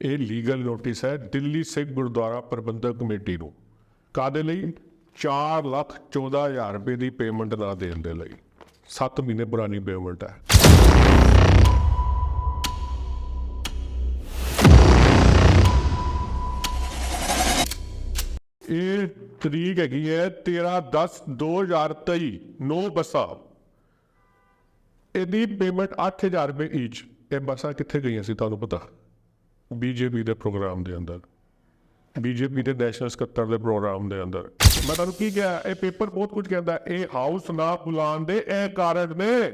ਇਹ legal notice ਹੈ Delhi Sikh Gurdwara Prabandhak committee ਨੂੰ। ਕਾਦੇ ਲਈ? 4 ਲੱਖ 14 ਹਜ਼ਾਰ ਰੁਪਏ ਦੀ ਪੇਮੈਂਟ ਨਾ ਦੇਣ ਦੇ ਲਈ। 7 ਮਹੀਨੇ ਪੁਰਾਣੀ ਪੇਮੈਂਟ ਹੈ। ਇਹ ਤਰੀਕ ਹੈਗੀ ਹੈ 13 10 2023 9 ਬੱਸਾਂ। ਇਹਦੀ ਪੇਮੈਂਟ 8000 ਰੁਪਏ ਈਚ ਇਹ ਬੱਸਾਂ ਕਿੱਥੇ ਗਈਆਂ ਸੀ ਤੁਹਾਨੂੰ ਪਤਾ? ਬੀਜੇਪੀ ਦੇ ਪ੍ਰੋਗਰਾਮ ਦੇ ਅੰਦਰ। ਬੀਜੇਪੀ ਦੇ ਨੈਸ਼ਨਲ ਸਕੱਤਰ ਦੇ ਪ੍ਰੋਗਰਾਮ ਦੇ ਅੰਦਰ। ਮੈਂ ਤੁਹਾਨੂੰ ਕੀ ਕਿਹਾ, ਇਹ ਪੇਪਰ ਬਹੁਤ ਕੁਝ ਕਹਿੰਦਾ, ਇਹ ਹਾਊਸ ਨਾ ਬੁਲਾਉਣ ਦੇ ਇਹ ਕਾਰਨ ਨੇ।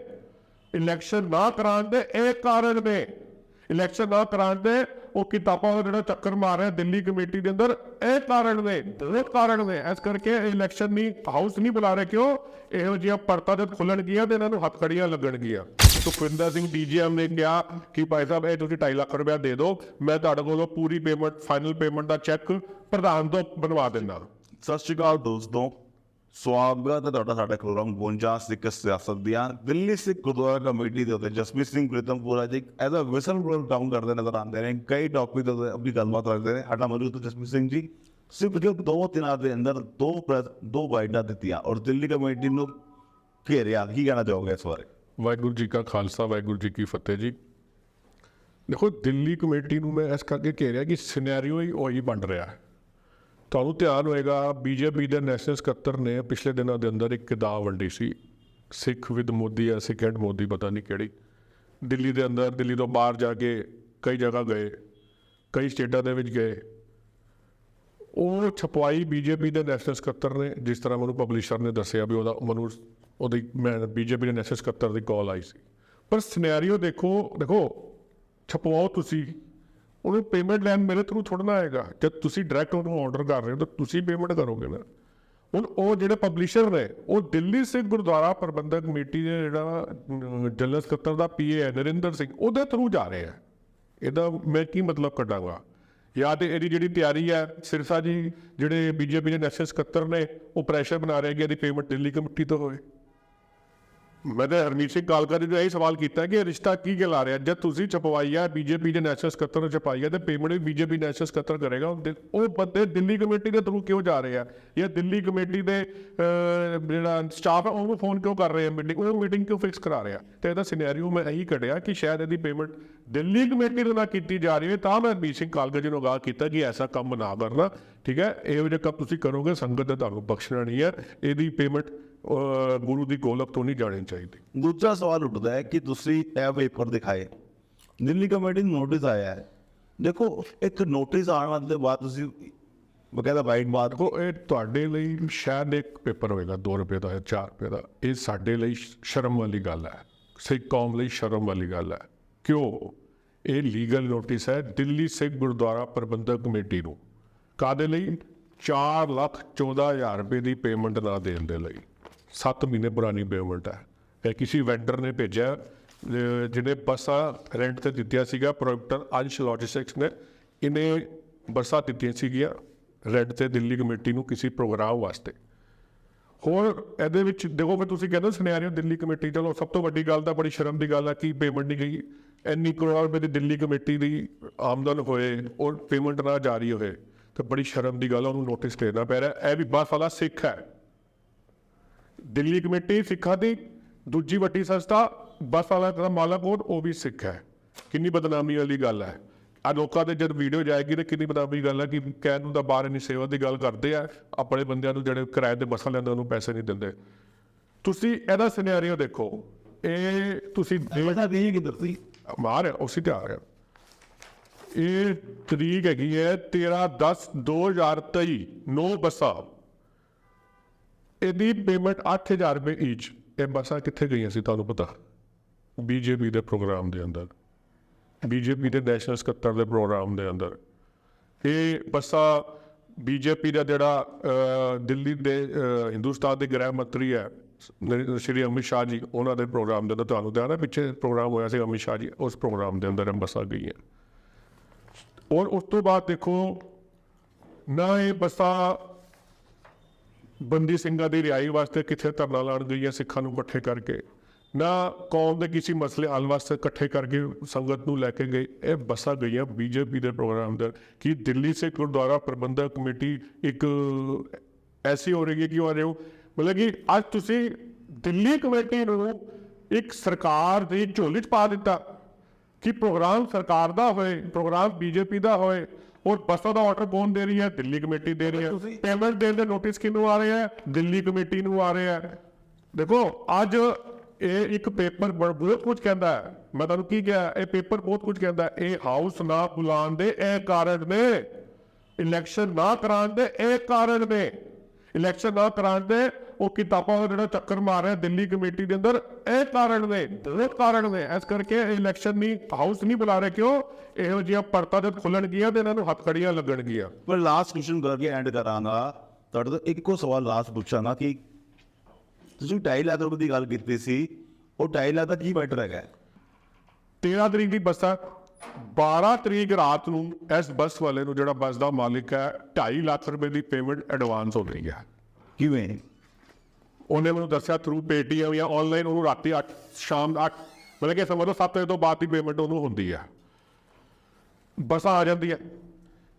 ਇਲੈਕਸ਼ਨ ਨਾ ਕਰਾਉਣ ਦੇ ਇਹ ਕਾਰਨ ਨੇ। ਇਲੈਕਸ਼ਨ ਨਾ ਕਰਾਉਣ ਦੇ ਉਹ ਕਿਤਾਬਾਂ ਦਾ ਜਿਹੜਾ ਚੱਕਰ ਮਾਰ ਰਿਹਾ ਦਿੱਲੀ ਕਮੇਟੀ ਦੇ ਅੰਦਰ, ਇਹ ਕਾਰਨ ਨੇ ਇਹ ਕਾਰਨ ਨੇ। ਇਸ ਕਰਕੇ ਇਲੈਕਸ਼ਨ ਨਹੀਂ ਹਾਊਸ ਨਹੀਂ ਬੁਲਾ ਰਹੇ ਕਿਉਂ? ਇਹੋ ਜਿਹੀਆਂ ਪਰਤਾਂ ਤੇ ਖੁੱਲਣਗੀਆਂ ਤੇ ਇਹਨਾਂ ਨੂੰ ਹੱਥ ਖੜੀਆਂ ਲੱਗਣਗੀਆਂ। ਸੁਖਵਿੰਦਰ ਸਿੰਘ ਡੀਜੀਐਮ ਨੇ ਕਿਹਾ ਕਿ ਭਾਈ ਸਾਹਿਬ, ਇਹ ਤੁਸੀਂ 2.5 ਲੱਖ ਰੁਪਇਆ ਦੇ ਦਿਓ, ਮੈਂ ਤੁਹਾਡੇ ਕੋਲੋਂ ਪੂਰੀ ਪੇਮੈਂਟ ਫਾਈਨਲ ਪੇਮੈਂਟ ਦਾ ਚੈੱਕ ਪ੍ਰਧਾਨ ਤੋਂ ਬਣਵਾ ਦਿੰਦਾ। ਸਤਿ ਸ਼੍ਰੀ ਅਕਾਲ ਦੋਸਤੋ। ਸਵਾਗਤ ਹੈ ਤੁਹਾਡਾ, ਸਾਡਾ ਪ੍ਰੋਗਰਾਮ ਗੋਂਜਾ ਸਿੱਖ ਸਿਆਸਤ ਦੀਆਂ, ਦਿੱਲੀ ਸਿੱਖ ਗੁਰਦੁਆਰਾ ਕਮੇਟੀ ਦੇ ਉੱਤੇ Jasmeet Singh Pritampura ji as a whistle blower down ਕਰਦੇ ਨਜ਼ਰ ਆਉਂਦੇ ਨੇ, ਕਈ ਟੌਪਿਕ ਦੇ ਉੱਤੇ ਆਪਣੀ ਗੱਲਬਾਤ ਰੱਖਦੇ ਨੇ। ਸਾਡਾ ਮੌਜੂਦ ਹੈ ਸਿੰਘ ਜੀ। ਸਿਰਫ ਜੋ ਦੋ ਦਿਨਾਂ ਦੇ ਅੰਦਰ ਦੋ ਦੋ ਬਾਈਟਾਂ ਦਿੱਤੀਆਂ ਔਰ ਦਿੱਲੀ ਕਮੇਟੀ ਨੂੰ ਘੇਰਿਆ। ਕੀ ਕਹਿਣਾ ਚਾਹੋਗੇ ਇਸ ਬਾਰੇ? ਵਾਹਿਗੁਰੂ ਜੀ ਕਾ ਖਾਲਸਾ, ਵਾਹਿਗੁਰੂ ਜੀ ਕੀ ਫਤਿਹ ਜੀ। ਦੇਖੋ, ਦਿੱਲੀ ਕਮੇਟੀ ਨੂੰ ਮੈਂ ਇਸ ਕਰਕੇ ਘੇਰਿਆ ਕਿ ਸਿਨੈਰੀਓ ਹੀ ਉਹੀ ਬਣ ਰਿਹਾ ਹੈ। ਤੁਹਾਨੂੰ ਧਿਆਨ ਹੋਏਗਾ, ਬੀਜੇਪੀ ਦੇ ਨੈਸ਼ਨਲ ਸਕੱਤਰ ਨੇ ਪਿਛਲੇ ਦਿਨਾਂ ਦੇ ਅੰਦਰ ਇੱਕ ਕਿਤਾਬ ਵੰਡੀ ਸੀ। ਸਿੱਖ ਵਿਦ ਮੋਦੀ ਜਾਂ ਸਿੱਖ ਐਂਡ ਮੋਦੀ, ਪਤਾ ਨਹੀਂ ਕਿਹੜੀ। ਦਿੱਲੀ ਦੇ ਅੰਦਰ, ਦਿੱਲੀ ਤੋਂ ਬਾਹਰ ਜਾ ਕੇ ਕਈ ਜਗ੍ਹਾ ਗਏ, ਕਈ ਸਟੇਟਾਂ ਦੇ ਵਿੱਚ ਗਏ। ਉਹ ਛਪਵਾਈ ਬੀਜੇਪੀ ਦੇ ਨੈਸ਼ਨਲ ਸਕੱਤਰ ਨੇ, ਜਿਸ ਤਰ੍ਹਾਂ ਮੈਨੂੰ ਪਬਲਿਸ਼ਰ ਨੇ ਦੱਸਿਆ ਵੀ ਉਹਦਾ, ਮੈਨੂੰ ਉਹਦੀ, ਮੈਂ ਬੀਜੇਪੀ ਦੇ ਨੈਸ਼ਨਲ ਸਕੱਤਰ ਦੀ ਕਾਲ ਆਈ ਸੀ। ਪਰ ਸਿਨੈਰੀਓ ਦੇਖੋ ਦੇਖੋ, ਛਪਵਾਓ ਤੁਸੀਂ। ਉਹਨੂੰ ਪੇਮੈਂਟ ਲੈਣ ਮੇਰੇ ਥਰੂ ਥੋੜ੍ਹਾ ਨਾ ਆਏਗਾ। ਜਦ ਤੁਸੀਂ ਡਾਇਰੈਕਟ ਉਹਨੂੰ ਆਰਡਰ ਕਰ ਰਹੇ ਹੋ, ਤਾਂ ਤੁਸੀਂ ਪੇਮੈਂਟ ਕਰੋਗੇ ਨਾ। ਹੁਣ ਉਹ ਜਿਹੜੇ ਪਬਲਿਸ਼ਰ ਨੇ, ਉਹ ਦਿੱਲੀ ਸਿੱਖ ਗੁਰਦੁਆਰਾ ਪ੍ਰਬੰਧਕ ਕਮੇਟੀ ਦੇ ਜਿਹੜਾ ਜਨਰਲ ਸਕੱਤਰ ਦਾ ਪੀਏ ਹੈ, ਨਰਿੰਦਰ ਸਿੰਘ, ਉਹਦੇ ਥਰੂ ਜਾ ਰਹੇ ਆ। ਇਹਦਾ ਮੈਂ ਕੀ ਮਤਲਬ ਕੱਢਾਂਗਾ? ਜਾਂ ਤੇ ਇਹਦੀ ਜਿਹੜੀ ਤਿਆਰੀ ਹੈ, ਸਿਰਸਾ ਜੀ, ਜਿਹੜੇ ਬੀਜੇਪੀ ਦੇ ਨੈਸ਼ਨਲ ਸਕੱਤਰ ਨੇ, ਉਹ ਪ੍ਰੈਸ਼ਰ ਬਣਾ ਰਹੇ ਕਿ ਇਹਦੀ ਪੇਮੈਂਟ ਦਿੱਲੀ ਕਮੇਟੀ ਤੋਂ ਹੋਵੇ। ਮੈਂ ਤਾਂ ਹਰਮੀਤ ਸਿੰਘ ਕਾਲਕਾ ਜੀ ਨੂੰ ਇਹ ਸਵਾਲ ਕੀਤਾ ਕਿ ਇਹ ਰਿਸ਼ਤਾ ਕੀ ਗੱਲ ਆ ਰਿਹਾ? ਜਦ ਤੁਸੀਂ ਛਪਵਾਈ ਹੈ ਬੀਜੇਪੀ ਦੇ ਨੈਸ਼ਨਲ ਸਕੱਤਰ ਨੂੰ ਛਪਾਈ ਹੈ ਤੇ ਪੇਮੈਂਟ ਵੀ ਬੀਜੇਪੀ ਨੈਸ਼ਨਲ ਸਕੱਤਰ ਕਰੇਗਾ। ਉਹ ਦਿ- ਬੰਦੇ ਦਿੱਲੀ ਕਮੇਟੀ ਦੇ ਥਰੂ ਕਿਉਂ ਜਾ ਰਹੇ ਆ? ਜਾਂ ਦਿੱਲੀ ਕਮੇਟੀ ਦੇ ਜਿਹੜਾ ਸਟਾਫ ਹੈ ਉਹਨੂੰ ਫੋਨ ਕਿਉਂ ਕਰ ਰਹੇ ਆ ਮੀਟਿੰਗ ਉਹ ਮੀਟਿੰਗ ਕਿਉਂ ਫਿਕਸ ਕਰਾ ਰਿਹਾ? ਤੇ ਇਹਦਾ ਸਿਨੈਰੀਓ ਮੈਂ ਇਹੀ ਕੱਢਿਆ ਕਿ ਸ਼ਾਇਦ ਇਹਦੀ ਪੇਮੈਂਟ ਦਿੱਲੀ ਕਮੇਟੀ ਦੇ ਨਾਲ ਕੀਤੀ ਜਾ ਰਹੀ ਹੈ ਤਾਂ ਮੈਂ ਹਰਮੀਤ ਸਿੰਘ ਕਾਲਕਾ ਜੀ ਨੂੰ ਅਗਾਹ ਕੀਤਾ ਕਿ ਐਸਾ ਕੰਮ ਨਾ ਕਰਨਾ ਠੀਕ ਹੈ? ਇਹੋ ਜਿਹਾ ਕੰਮ ਤੁਸੀਂ ਕਰੋਗੇ ਸੰਗਤ ਨੇ ਤੁਹਾਨੂੰ ਬਖਸ਼ਣਾ ਨਹੀਂ ਹੈ ਇਹਦੀ ਪੇਮੈਂਟ ਗੁਰੂ ਦੀ ਗੋਲਕ ਤੋਂ ਨਹੀਂ ਜਾਣੀ ਚਾਹੀਦੀ। ਦੂਜਾ ਸਵਾਲ ਉੱਠਦਾ ਹੈ ਕਿ ਤੁਸੀਂ ਇਹ ਪੇਪਰ ਦਿਖਾਏ। ਦਿੱਲੀ ਕਮੇਟੀ ਨੂੰ ਨੋਟਿਸ ਆਇਆ ਹੈ। ਦੇਖੋ ਇੱਕ ਨੋਟਿਸ ਆਉਣ ਦੇ ਬਾਅਦ ਤੁਸੀਂ ਬਕਾਇਦਾ ਬਾਈਟ ਬਾਅਦ ਦੇਖੋ ਇਹ ਤੁਹਾਡੇ ਲਈ ਸ਼ਾਇਦ ਇੱਕ ਪੇਪਰ ਹੋਏਗਾ 2 ਰੁਪਏ ਦਾ ਜਾਂ 4 ਰੁਪਏ ਦਾ। ਇਹ ਸਾਡੇ ਲਈ ਸ਼ਰਮ ਵਾਲੀ ਗੱਲ ਹੈ। ਸਿੱਖ ਕੌਮ ਲਈ ਸ਼ਰਮ ਵਾਲੀ ਗੱਲ ਹੈ। ਕਿਉਂ? ਇਹ ਲੀਗਲ ਨੋਟਿਸ ਹੈ ਦਿੱਲੀ ਸਿੱਖ ਗੁਰਦੁਆਰਾ ਪ੍ਰਬੰਧਕ ਕਮੇਟੀ ਨੂੰ। ਕਾਦੇ ਲਈ? 4 ਲੱਖ 14 ਹਜ਼ਾਰ ਰੁਪਏ ਦੀ ਪੇਮੈਂਟ ਨਾ ਦੇਣ ਦੇ ਲਈ। 7 ਮਹੀਨੇ ਪੁਰਾਣੀ ਪੇਮੈਂਟ ਹੈ। ਇਹ ਕਿਸੇ ਵੈਂਡਰ ਨੇ ਭੇਜਿਆ, ਅਹ, ਜਿਹਨੇ ਬੱਸਾਂ ਰੈਂਟ ਤੇ ਦਿੱਤੀਆਂ ਸੀਗਾ ਪ੍ਰੋਡਕਟਰ ਅੰਸ਼ ਲੌਜਿਸਟਿਕਸ ਨੇ, ਇਹਨੇ ਬੱਸਾਂ ਦਿੱਤੀਆਂ ਸੀਗੀਆਂ ਰੈਂਟ ਤੇ ਦਿੱਲੀ ਕਮੇਟੀ ਨੂੰ ਕਿਸੇ ਪ੍ਰੋਗਰਾਮ ਵਾਸਤੇ। ਹੋਰ ਇਹਦੇ ਵਿੱਚ ਦੇਖੋ ਫਿਰ ਤੁਸੀਂ ਕਹਿੰਦੇ ਸਿਨੈਰੀਓ ਦਿੱਲੀ ਕਮੇਟੀ, ਚਲੋ ਸਭ ਤੋਂ ਵੱਡੀ ਗੱਲ ਤਾਂ ਬੜੀ ਸ਼ਰਮ ਦੀ ਗੱਲ ਹੈ ਕਿ ਪੇਮੈਂਟ ਨਹੀਂ ਗਈ। ਇੰਨੀ ਕਰੋੜ ਰੁਪਏ ਦੀ ਦਿੱਲੀ ਕਮੇਟੀ ਦੀ ਆਮਦਨ ਹੋਏ ਔਰ ਪੇਮੈਂਟ ਨਾ ਜਾਰੀ ਹੋਏ, ਤਾਂ ਬੜੀ ਸ਼ਰਮ ਦੀ ਗੱਲ ਉਹਨੂੰ ਨੋਟਿਸ ਦੇਣਾ ਪੈ ਰਿਹਾ। ਇਹ ਵੀ ਬੱਸ ਵਾਲਾ ਸਿੱਖ ਹੈ। ਦਿੱਲੀ ਕਮੇਟੀ ਸਿੱਖਾਂ ਦੀ ਦੂਜੀ ਵੱਡੀ ਸੰਸਥਾ, ਬੱਸ ਵਾਲਾ ਦਾ ਮਾਲਕ ਉਹ ਵੀ ਸਿੱਖ ਹੈ। ਕਿੰਨੀ ਬਦਨਾਮੀ ਵਾਲੀ ਗੱਲ ਹੈ। ਆ ਲੋਕਾਂ ਦੇ ਜਦ ਵੀਡੀਓ ਜਾਏਗੀ ਤੇ ਕਿੰਨੀ ਬਦਨਾਮੀ ਗੱਲ ਹੈ ਕਿ ਕਹਿਣ ਨੂੰ ਤਾਂ ਬਾਹਰ ਇੰਨੀ ਸੇਵਾ ਦੀ ਗੱਲ ਕਰਦੇ ਆ, ਆਪਣੇ ਬੰਦਿਆਂ ਨੂੰ ਜਿਹੜੇ ਕਿਰਾਏ ਤੇ ਬੱਸਾਂ ਲੈਂਦੇ ਉਹਨੂੰ ਪੈਸੇ ਨਹੀਂ ਦਿੰਦੇ। ਤੁਸੀਂ ਇਹਦਾ ਸਿਨੈਰੀਓ ਦੇਖੋ। ਇਹ ਤੁਸੀਂ ਬੇਟਾ ਨਹੀਂ ਕਿਧਰ ਸੀ ਮਾਰ ਉਸੇ ਤੇ ਆ ਰਿਹਾ ਇਹ ਤਰੀਕ ਹੈਗੀ ਹੈ 13 10 2023 9 ਬੱਸਾਂ। ਇਹਦੀ ਪੇਮੈਂਟ 8000 ਰੁਪਏ ਈਚ ਇਹ ਬੱਸਾਂ ਕਿੱਥੇ ਗਈਆਂ ਸੀ ਤੁਹਾਨੂੰ ਪਤਾ? ਬੀਜੇਪੀ ਦੇ ਪ੍ਰੋਗਰਾਮ ਦੇ ਅੰਦਰ। ਬੀਜੇਪੀ ਦੇ ਨੈਸ਼ਨਲ ਸਕੱਤਰ ਦੇ ਪ੍ਰੋਗਰਾਮ ਦੇ ਅੰਦਰ। ਇਹ ਬੱਸਾਂ ਬੀਜੇਪੀ ਦਾ ਜਿਹੜਾ ਦਿੱਲੀ ਦੇ ਹਿੰਦੁਸਤਾਨ ਦੇ ਗ੍ਰਹਿ ਮੰਤਰੀ ਹੈ ਸ਼੍ਰੀ ਅਮਿਤ ਸ਼ਾਹ ਜੀ, ਉਹਨਾਂ ਦੇ ਪ੍ਰੋਗਰਾਮ ਦੇ ਅੰਦਰ ਤੁਹਾਨੂੰ ਧਿਆਨ ਹੈ, ਪਿੱਛੇ ਪ੍ਰੋਗਰਾਮ ਹੋਇਆ ਸੀ ਅਮਿਤ ਸ਼ਾਹ ਜੀ, ਉਸ ਪ੍ਰੋਗਰਾਮ ਦੇ ਅੰਦਰ ਇਹ ਬੱਸਾਂ ਗਈਆਂ ਔਰ ਉਸ ਤੋਂ ਬਾਅਦ ਦੇਖੋ, ਨਾ ਇਹ ਬੱਸਾਂ ਬੰਦੀ ਸਿੰਘਾਂ ਦੀ ਰਿਹਾਈ ਵਾਸਤੇ ਕਿੱਥੇ ਧਰਨਾ ਲਾਉਣ ਗਈਆਂ ਸਿੱਖਾਂ ਨੂੰ ਇਕੱਠੇ ਕਰਕੇ, ਨਾ ਕੌਮ ਦੇ ਕਿਸੇ ਮਸਲੇ ਹੱਲ ਵਾਸਤੇ ਇਕੱਠੇ ਕਰਕੇ ਸੰਗਤ ਨੂੰ ਲੈ ਕੇ ਗਏ, ਇਹ ਬੱਸਾਂ ਗਈਆਂ ਬੀਜੇਪੀ ਦੇ ਪ੍ਰੋਗਰਾਮ ਦਾ ਕਿ ਦਿੱਲੀ ਸੇ ਗੁਰਦੁਆਰਾ ਪ੍ਰਬੰਧਕ ਕਮੇਟੀ ਇੱਕ ਐਸੀ ਹੋ ਰਹੀ ਹੈ ਕਿ ਉਹ ਰਹੇ ਹੋ ਮਤਲਬ ਕਿ ਅੱਜ ਤੁਸੀਂ ਦਿੱਲੀ ਕਮੇਟੀ ਨੂੰ ਇੱਕ ਸਰਕਾਰ ਦੀ ਝੋਲੀ 'ਚ ਪਾ ਦਿੱਤਾ ਕਿ ਪ੍ਰੋਗਰਾਮ ਸਰਕਾਰ ਦਾ ਹੋਏ ਪ੍ਰੋਗਰਾਮ ਬੀਜੇਪੀ ਦਾ ਹੋਏ ਔਰ ਬੱਸਾਂ ਦਾ ਆਰਡਰ ਕੌਣ ਦੇ ਰਹੀ ਹੈ? ਦਿੱਲੀ ਕਮੇਟੀ ਦੇ ਰਹੀ ਹੈ। ਪੇਮੈਂਟ ਦੇਣ ਦੇ ਨੋਟਿਸ ਕਿਹਨੂੰ ਆ ਰਹੇ ਹੈ? ਦਿੱਲੀ ਕਮੇਟੀ ਨੂੰ ਆ ਰਹੇ ਹੈ। ਦੇਖੋ ਅੱਜ ਇਹ ਇੱਕ ਪੇਪਰ ਬਹੁਤ ਕੁਝ ਕਹਿੰਦਾ ਹੈ। ਮੈਂ ਤੁਹਾਨੂੰ ਕੀ ਕਿਹਾ? ਇਹ ਪੇਪਰ ਬਹੁਤ ਕੁਝ ਕਹਿੰਦਾ। ਇਹ ਹਾਊਸ ਨਾ ਬੁਲਾਉਣ ਦੇ ਇਹ ਕਾਰਨ ਨੇ। ਇਲੈਕਸ਼ਨ ਨਾ ਕਰਾਉਣ ਦੇ ਇਹ ਕਾਰਨ ਨੇ। ਇਲੈਕਸ਼ਨ ਨਾ ਕਰਾਉਣ ਦੇ ਉਹ ਕਿਤਾਬਾਂ ਦਾ ਜਿਹੜਾ ਚੱਕਰ ਮਾਰ ਰਿਹਾ ਦਿੱਲੀ ਕਮੇਟੀ ਦੇ ਅੰਦਰ ਇਹ ਕਾਰਨ ਨੇ ਬਹੁਤ ਕਾਰਨ ਨੇ। ਇਸ ਕਰਕੇ ਇਲੈਕਸ਼ਨ ਨਹੀਂ ਹਾਊਸ ਨਹੀਂ ਬੁਲਾ ਰਹੇ ਕਿਉਂ? ਇਹੋ ਜਿਹੀਆਂ ਪਰਤਾਂ ਜਦ ਖੁੱਲਣਗੀਆਂ ਤੇ ਇਹਨਾਂ ਨੂੰ ਹੱਥਕੜੀਆਂ ਲੱਗਣਗੀਆਂ। ਪਰ ਲਾਸਟ ਕੁਐਸਚਨ ਕਰਕੇ ਐਂਡ ਕਰਾਂਗਾ। ਤੁਹਾਡੇ ਤੋਂ ਇੱਕੋ ਸਵਾਲ ਲਾਸਟ ਪੁੱਛਾਂਗਾ ਕਿ ਤੁਸੀਂ 2.5 ਲੱਖ ਰੁਪਏ ਦੀ ਗੱਲ ਕੀਤੀ ਸੀ ਉਹ 2.5 ਲੱਖ ਦਾ ਕੀ ਮੈਟਰ ਹੈਗਾ? 13 ਤਰੀਕ ਦੀ ਬੱਸਾਂ 12 ਤਰੀਕ ਰਾਤ ਨੂੰ ਇਸ ਬੱਸ ਵਾਲੇ ਨੂੰ ਜਿਹੜਾ ਬੱਸ ਦਾ ਮਾਲਿਕ ਹੈ 2.5 ਲੱਖ ਰੁਪਏ ਦੀ ਪੇਮੈਂਟ ਐਡਵਾਂਸ ਹੋ ਗਈ ਹੈ। ਕਿਵੇਂ? ਉਹਨੇ ਮੈਨੂੰ ਦੱਸਿਆ ਥਰੂ ਪੇਟੀਐਮ ਜਾਂ ਆਨਲਾਈਨ ਉਹਨੂੰ ਰਾਤੀ 8 ਸ਼ਾਮ 8 ਮਤਲਬ ਕਿ ਸਮਝ ਲਓ 7 ਵਜੇ ਤੋਂ ਬਾਅਦ ਦੀ ਪੇਮੈਂਟ ਉਹਨੂੰ ਹੁੰਦੀ ਹੈ ਬੱਸਾਂ ਆ ਜਾਂਦੀਆਂ।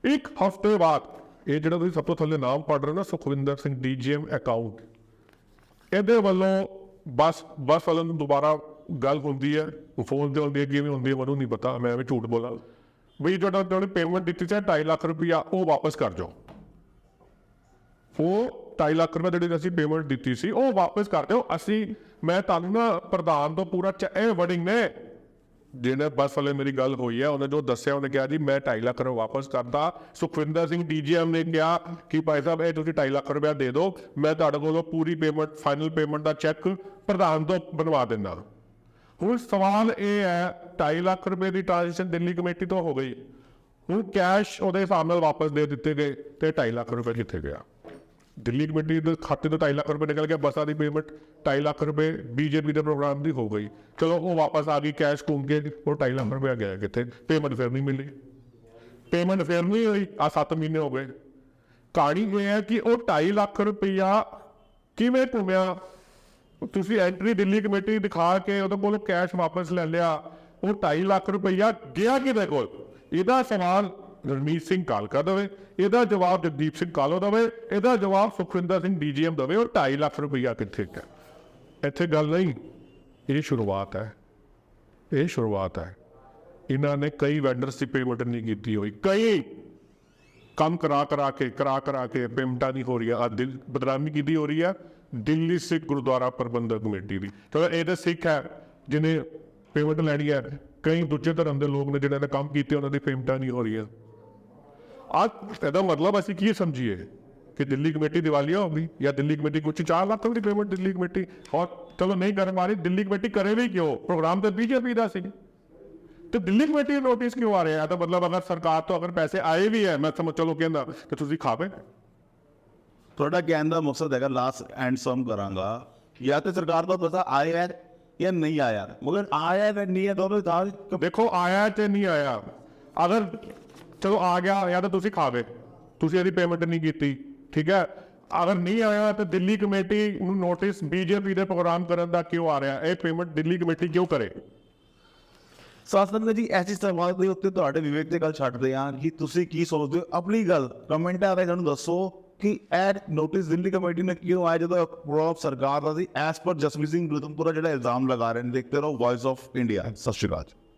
ਇੱਕ ਹਫ਼ਤੇ ਬਾਅਦ, ਇਹ ਜਿਹੜਾ ਤੁਸੀਂ ਸਭ ਤੋਂ ਥੱਲੇ ਨਾਮ ਪੜ ਰਹੇ ਹੋ ਨਾ, ਸੁਖਵਿੰਦਰ ਸਿੰਘ ਡੀਜੀਐਮ ਅਕਾਊਂਟ ਇਹਦੇ ਵੱਲੋਂ ਬੱਸ ਬੱਸ ਵਾਲਿਆਂ ਨੂੰ ਦੁਬਾਰਾ ਗੱਲ ਹੁੰਦੀ ਹੈ ਫੋਨ ਤੇ ਹੁੰਦੀ ਹੈ ਕਿਵੇਂ ਹੁੰਦੀ ਹੈ ਮੈਨੂੰ ਨਹੀਂ ਪਤਾ, ਮੈਂ ਐਵੇਂ ਝੂਠ ਬੋਲਾਂ। ਵੀ ਜਿਹੜਾ ਤੁਹਾਡੀ ਪੇਮੈਂਟ ਦਿੱਤੀ ਸੀ 2.5 ਲੱਖ ਰੁਪਇਆ, ਉਹ ਵਾਪਸ ਕਰ ਜਾਓ। ਉਹ 2.5 ਲੱਖ ਰੁਪਏ ਜਿਹੜੀ ਅਸੀਂ ਪੇਮੈਂਟ ਦਿੱਤੀ ਸੀ, ਉਹ ਵਾਪਸ ਕਰ ਦਿਓ। ਅਸੀਂ, ਮੈਂ ਤੁਹਾਨੂੰ ਨਾ ਪ੍ਰਧਾਨ ਤੋਂ ਪੂਰਾ ਚ- ਇਹ ਵਰਡਿੰਗ ਨੇ, ਜਿਹਨੇ ਬੱਸ ਵਾਲੇ ਮੇਰੀ ਗੱਲ ਹੋਈ ਹੈ, ਉਹਨੇ ਜੋ ਦੱਸਿਆ, ਉਹਨੇ ਕਿਹਾ ਜੀ, ਮੈਂ 2.5 ਲੱਖ ਰੁਪਏ ਵਾਪਸ ਕਰਦਾ। ਸੁਖਵਿੰਦਰ ਸਿੰਘ ਡੀਜੀਐਮ ਨੇ ਕਿਹਾ ਕਿ ਭਾਈ ਸਾਹਿਬ, ਇਹ ਤੁਸੀਂ 2.5 ਲੱਖ ਰੁਪਏ ਦੇ ਦਿਓ। ਮੈਂ ਤੁਹਾਡੇ ਕੋਲੋਂ ਪੂਰੀ ਪੇਮੈਂਟ ਫਾਈਨਲ ਪੇਮੈਂਟ ਦਾ ਚੈੱਕ ਪ੍ਰਧਾਨ ਤੋਂ ਬਣਵਾ ਦਿੰਦਾ। ਹੁਣ ਸਵਾਲ ਇਹ ਹੈ 2.5 ਲੱਖ ਰੁਪਏ ਦੀ ਟ੍ਰਾਂਜੈਕਸ਼ਨ ਦਿੱਲੀ ਕਮੇਟੀ ਤੋਂ ਹੋ ਗਈ। ਹੁਣ ਕੈਸ਼ ਉਹਦੇ ਹਿਸਾਬ ਨਾਲ ਵਾਪਸ ਦੇ ਦਿੱਤੇ ਗਏ ਤੇ 2.5 ਲੱਖ ਰੁਪਏ ਕਿੱਥੇ ਗਿਆ? ਦਿੱਲੀ ਕਮੇਟੀ ਦੇ ਖਾਤੇ ਤੋਂ 2.5 ਲੱਖ ਰੁਪਏ ਨਿਕਲ ਗਿਆ, ਬੱਸਾਂ ਦੀ ਪੇਮੈਂਟ 2.5 ਲੱਖ ਰੁਪਏ ਬੀਜੇਪੀ ਦੇ ਪ੍ਰੋਗਰਾਮ ਦੀ ਹੋ ਗਈ। ਚਲੋ ਉਹ ਵਾਪਸ ਆ ਗਈ ਕੈਸ਼ ਘੁੰਮ ਕੇ ਉਹ 2.5 ਲੱਖ ਰੁਪਏ ਗਿਆ ਕਿੱਥੇ? ਪੇਮੈਂਟ ਫਿਰ ਨਹੀਂ ਮਿਲੀ। ਪੇਮੈਂਟ ਫਿਰ ਨਹੀਂ ਹੋਈ ਆ 7 ਮਹੀਨੇ ਹੋ ਗਏ। ਕਹਾਣੀ ਇਹ ਹੈ ਕਿ ਉਹ 2.5 ਲੱਖ ਰੁਪਇਆ ਕਿਵੇਂ ਘੁੰਮਿਆ? ਤੁਸੀਂ ਐਂਟਰੀ ਦਿੱਲੀ ਕਮੇਟੀ ਦਿਖਾ ਕੇ ਉਹਦੇ ਕੋਲੋਂ ਕੈਸ਼ ਵਾਪਸ ਲੈ ਲਿਆ। ਉਹ 2.5 ਲੱਖ ਰੁਪਇਆ ਗਿਆ ਕਿਹਦੇ ਕੋਲ? ਇਹਦਾ ਸਵਾਲ ਰਣਮੀਤ ਸਿੰਘ ਕਾਲਕਾ ਦੇਵੇ ਇਹਦਾ ਜਵਾਬ ਜਗਦੀਪ ਸਿੰਘ ਕਾਲੋ ਦੇਵੇ ਇਹਦਾ ਜਵਾਬ ਸੁਖਵਿੰਦਰ ਸਿੰਘ ਡੀਜੀਐਮ ਦੇਵੇ ਉਹ 2.5 ਲੱਖ ਰੁਪਈਆ ਕਿੱਥੇ ਗਿਆ? ਇੱਥੇ ਗੱਲ ਨਹੀਂ, ਇਹ ਸ਼ੁਰੂਆਤ ਹੈ, ਇਹ ਸ਼ੁਰੂਆਤ ਹੈ। ਇਹਨਾਂ ਨੇ ਕਈ ਵੈਂਡਰਸ ਦੀ ਪੇਮੈਂਟ ਨਹੀਂ ਕੀਤੀ ਹੋਈ, ਕਈ ਕੰਮ ਕਰਾ ਕਰਾ ਕੇ, ਕਰਾ ਕਰਾ ਕੇ ਪੇਮੈਂਟਾਂ ਨਹੀਂ ਹੋ ਰਹੀਆਂ ਆ ਦਿਲ ਬਦਨਾਮੀ ਕੀਤੀ ਹੋ ਰਹੀ ਹੈ ਦਿੱਲੀ ਸਿੱਖ ਗੁਰਦੁਆਰਾ ਪ੍ਰਬੰਧਕ ਕਮੇਟੀ ਦੀ। ਚਲੋ ਇਹ ਤਾਂ ਸਿੱਖ ਹੈ, ਜਿਹਨੇ ਪੇਮੈਂਟ ਲੈਣੀ ਹੈ, ਕਈ ਦੂਜੇ ਧਰਮ ਦੇ ਲੋਕ ਨੇ ਜਿਹਨਾਂ ਨੇ ਕੰਮ ਕੀਤੇ, ਉਹਨਾਂ ਦੀ ਪੇਮੈਂਟਾਂ ਨਹੀਂ ਹੋ ਰਹੀਆਂ। ਆ ਇਹਦਾ ਮਤਲਬ ਅਸੀਂ ਕੀ ਸਮਝੀਏ ਕਿ ਦਿੱਲੀ ਕਮੇਟੀ ਦਿਵਾਲੀਆ ਹੋ ਗਈ ਜਾਂ ਦਿੱਲੀ ਕਮੇਟੀ ਕੁਝ 4 ਲੱਖ ਦੀ ਪੇਮੈਂਟ ਦਿੱਲੀ ਕਮੇਟੀ ਔਰ ਚਲੋ ਨਹੀਂ ਕਰਨ ਵਾਲੀ ਦਿੱਲੀ ਕਮੇਟੀ ਕਰੇ ਵੀ ਕਿਉਂ ਪ੍ਰੋਗਰਾਮ ਤਾਂ ਬੀਜੇਪੀ ਦਾ ਸੀ ਤੇ ਦਿੱਲੀ ਕਮੇਟੀ ਦੇ ਨੋਟਿਸ ਕਿਉਂ ਆ ਰਿਹਾ ਹੈ ਤਾਂ ਮਤਲਬ ਅਗਰ ਸਰਕਾਰ ਤੋਂ ਅਗਰ ਪੈਸੇ ਆਏ ਵੀ ਹੈ ਮੈਂ ਸਮਝ ਚਲੋ ਕਹਿੰਦਾ ਕਿ ਤੁਸੀਂ ਖਾਵੇ ਤੁਹਾਡਾ ਕਹਿਣ ਦਾ ਮਕਸਦ ਹੈਗਾ ਲਾਸਟ ਐਂਡ ਸਮ ਕਰਾਂਗਾ ਜਾਂ ਤੇ ਸਰਕਾਰ ਦਾ ਪੈਸਾ ਆਇਆ ਹੈ ਜਾਂ ਨਹੀਂ ਆਇਆ ਮਗਰ ਆਇਆ ਹੈ ਜਾਂ ਨਹੀਂ ਹੈ ਦੋਨੋਂ ਦਾ ਦੇਖੋ ਆਇਆ ਤੇ ਨਹੀਂ ਆਇਆ ਅਗਰ ਚਲੋ ਆ ਗਿਆ, ਜਾਂ ਤਾਂ ਤੁਸੀਂ ਖਾਵੇ ਤੁਸੀਂ ਇਹਦੀ ਪੇਮੈਂਟ ਨਹੀਂ ਕੀਤੀ, ਠੀਕ ਹੈ? ਅਗਰ ਨਹੀਂ ਆਇਆ ਤਾਂ ਦਿੱਲੀ ਕਮੇਟੀ ਨੂੰ ਨੋਟਿਸ ਬੀਜੇਪੀ ਦੇ ਪ੍ਰੋਗਰਾਮ ਕਰਨ ਦਾ ਕਿਉਂ ਆ ਰਿਹਾ? ਇਹ ਪੇਮੈਂਟ ਦਿੱਲੀ ਕਮੇਟੀ ਕਿਉਂ ਕਰੇ? ਸਾਸਨ ਜੀ, ਐਸੀ ਸਵਾਲ ਦੇ ਉੱਤੇ ਤੁਹਾਡੇ ਵਿਵੇਕ ਤੇ ਗੱਲ ਛੱਡਦੇ ਹਾਂ ਕਿ ਤੁਸੀਂ ਕੀ ਸੋਚਦੇ ਹੋ? ਆਪਣੀ ਗੱਲ ਕਮੈਂਟਾਂ ਵਿੱਚ ਸਾਨੂੰ ਦੱਸੋ ਕਿ ਇਹ ਨੋਟਿਸ ਦਿੱਲੀ ਕਮੇਟੀ ਨੇ ਕਿਉਂ ਆਇਆ ਜਦੋਂ ਪ੍ਰੋਪ ਸਰਕਾਰ ਦਾ ਸੀ? ਐਸ ਪਰ ਜਸਮੀਤ ਸਿੰਘ ਗੁਰਦਮਪੁਰਾ ਜਿਹੜਾ ਇਲਜ਼ਾਮ ਲਗਾ ਰਹੇ ਨੇ, ਦੇਖਦੇ ਰਹੋ ਵਾਇਸ ਆਫ ਇੰਡੀਆ ਸਤਿ ਸ਼੍ਰੀ ਅਕਾਲ